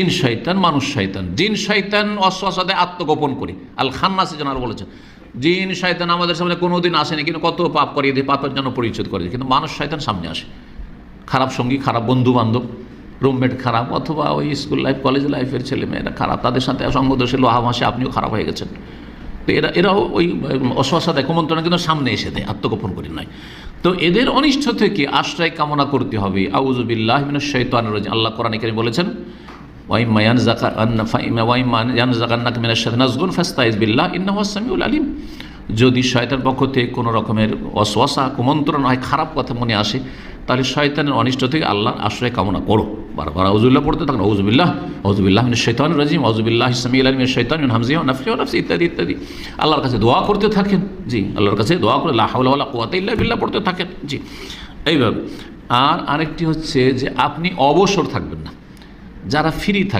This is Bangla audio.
জিন শৈতান মানুষ শৈতান জিন শৈতান অশ্বাসাতে আত্মগোপন করি। আল খান্নাসে যেন বলেছেন, জিন শয়তান আমাদের সামনে কোনোদিন আসেনি, কিন্তু কত পাপ করিয়ে দিয়ে পাপের জন্য পরিচয় করে কিন্তু মানুষ শয়তান সামনে আসে। খারাপ সঙ্গী, খারাপ বন্ধু বান্ধব রুমমেট খারাপ, অথবা ওই স্কুল লাইফ, কলেজ লাইফের ছেলে মেয়েরা খারাপ, তাদের সাথে সঙ্গ দোষে লোহা মাসে আপনিও খারাপ হয়ে গেছেন। তো এরা, এরাও ওই অশ্বাসা দেয় কুমন্ত্রণা কিন্তু সামনে এসে দেয়, আত্মগোপন করি নয় তো এদের অনিষ্ট থেকে আশ্রয় কামনা করতে হবে। আউজুবিল্লাহ শৈতান রোজ আল্লাহ কোরআন এখানে বলেছেন সামিউল আলিম যদি শয়তান পক্ষ থেকে কোনো রকমের অশ্বাসা, কুমন্ত্রণ হয় খারাপ কথা মনে আসে, তাহলে শয়তানের অনিষ্ট থেকে আল্লাহ আশ্রয় কামনা করো। বারবার আউজুল্লাহ পড়তে থাকুন আউজুবিল্লাহ আউজুবিল্লাহ শাইতানির রাজিম আউজুবিল্লাহ সামিউল আলিম শৈতান হামজিয়া ওয়া নাফসি ইত্যাদি ইত্যাদি। আল্লাহর কাছে দোয়া করতে থাকেন। জি, আল্লাহর কাছে দোয়া করে ইল্লা বিল্লাহ পড়তে থাকেন। জি, এইভাবে। আর আরেকটি হচ্ছে যে আপনি অবসর থাকবেন না। যারা ফ্রি থাকে।